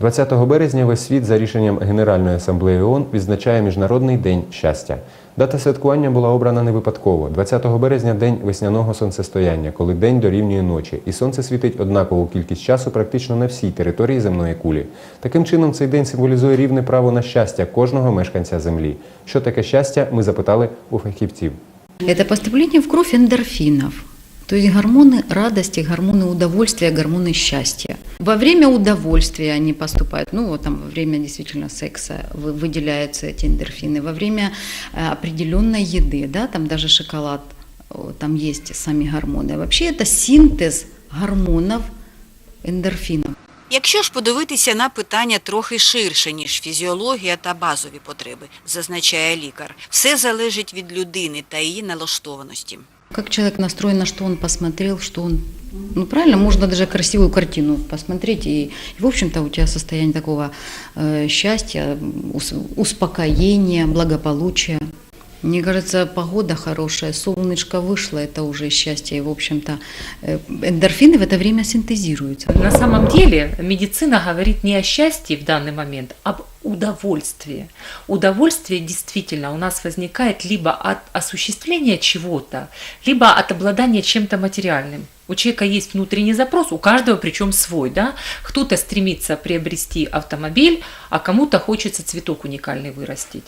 20 березня весь світ за рішенням Генеральної асамблеї ООН відзначає Міжнародний день щастя. Дата святкування була обрана не випадково. 20 березня день весняного сонцестояння, коли день дорівнює ночі, і сонце світить однакову кількість часу практично на всій території земної кулі. Таким чином, цей день символізує рівне право на щастя кожного мешканця землі. Що таке щастя? Ми запитали у фахівців. Это поступление в кровь эндорфинов, то есть гормоны радости, гормоны удовольствия, гормоны счастья. Во время удовольствия они поступают, ну вот там во время действительно секса вы- выделяются эти эндорфины, во время э, определенной еды, да, там даже шоколад, о, там есть сами гормоны. А Вообще это синтез гормонов эндорфинов. Якщо ж подивитися на питання трохи ширше, ніж фізіологія та базові потреби, зазначає лікар, все залежить від людини та її налаштованості. Как человек настроен, на что он посмотрел, что он... Ну, правильно, можно даже красивую картину посмотреть, и, и в общем-то, у тебя состояние такого э, счастья, ус- успокоения, благополучия. Мне кажется, погода хорошая, солнышко вышло, это уже счастье, и, в общем-то, э, эндорфины в это время синтезируются. На самом деле медицина говорит не о счастье в данный момент, а об удовольствии. Удовольствие действительно у нас возникает либо от осуществления чего-то, либо от обладания чем-то материальным. У человека есть внутренний запрос, у каждого причем свой, да? Кто-то стремится приобрести автомобиль, а кому-то хочется цветок уникальный вырастить.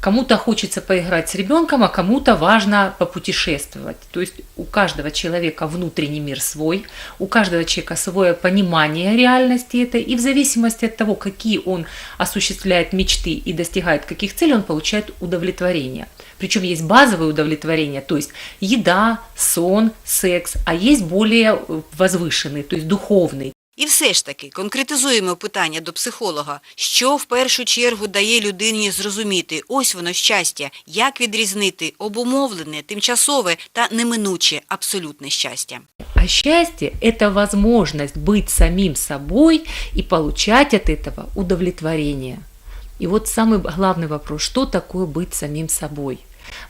Кому-то хочется поиграть с ребенком, а кому-то важно попутешествовать. То есть у каждого человека внутренний мир свой, у каждого человека свое понимание реальности этой, и в зависимости от того, какие он осуществляет мечты и достигает каких целей, он получает удовлетворение. Причем есть базовое удовлетворение, то есть еда, сон, секс, а есть более э, возвышенный, то есть духовный, І все ж таки конкретизуємо питання до психолога, що в першу чергу дає людині зрозуміти, ось воно щастя, як відрізнити обумовлене, тимчасове та неминуче абсолютне щастя. А счастье – это возможность быть самим собой и получать от этого удовлетворение. И вот самый главный вопрос, что такое быть самим собой?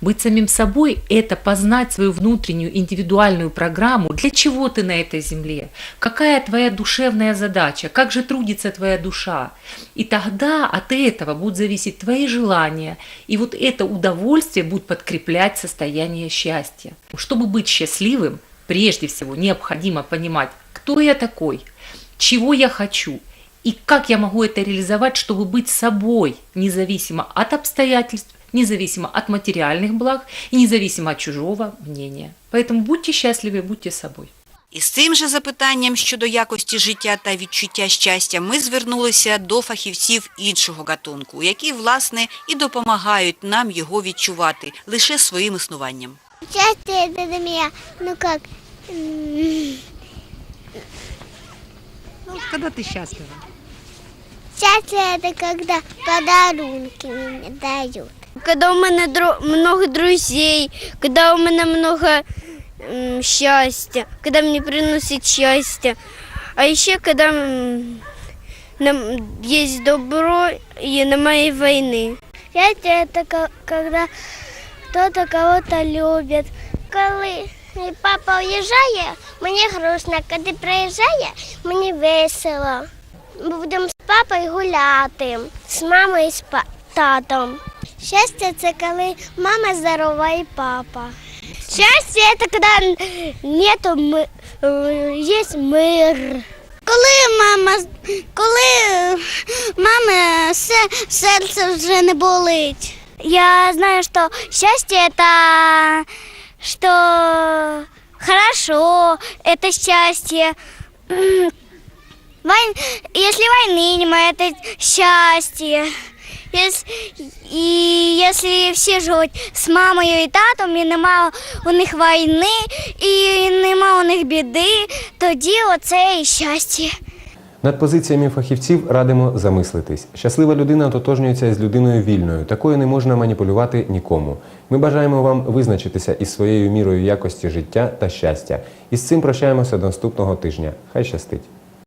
Быть самим собой – это познать свою внутреннюю индивидуальную программу. Для чего ты на этой земле? Какая твоя душевная задача? Как же трудится твоя душа? И тогда от этого будут зависеть твои желания. И вот это удовольствие будет подкреплять состояние счастья. Чтобы быть счастливым, прежде всего необходимо понимать, кто я такой, чего я хочу и как я могу это реализовать, чтобы быть собой, независимо от обстоятельств, независимо от материальных благ и независимо от чужого мнения. Поэтому будьте счастливы, будьте собой. І з цим же запитанням щодо якості життя та відчуття щастя ми звернулися до фахівців іншого гатунку, які, власне, і допомагають нам його відчувати лише своїм існуванням. Счастье это для меня, ну как, м, Ну, вот когда ты счастлива? счастье это когда подарунки мне дают. Когда у меня дро- много друзей, когда у меня много м, счастья, когда мне приносит счастье. А еще когда м, нам есть добро и немає войны. Счастье это ко- кого-то любит. Коли папа уїжджає, мені грустно. Коли приїжджає, мені весело. Будемо з папою гуляти, з мамою і з па- татом. Щастя це коли мама здорова і папа. Щастя це коли нету ми, е, є мир. Коли мама, коли мами серце вже не болить. Я знаю, що щастя это что хорошо, это счастье. М, Вой- Если войны нема, это счастье. І якщо всі живуть з мамою і татом, і нема у них війни, і нема у них біди, тоді оце і щастя. Над позиціями фахівців радимо замислитись. Щаслива людина ототожнюється з людиною вільною. Такою не можна маніпулювати нікому. Ми бажаємо вам визначитися із своєю мірою якості життя та щастя. І з цим прощаємося до наступного тижня. Хай щастить!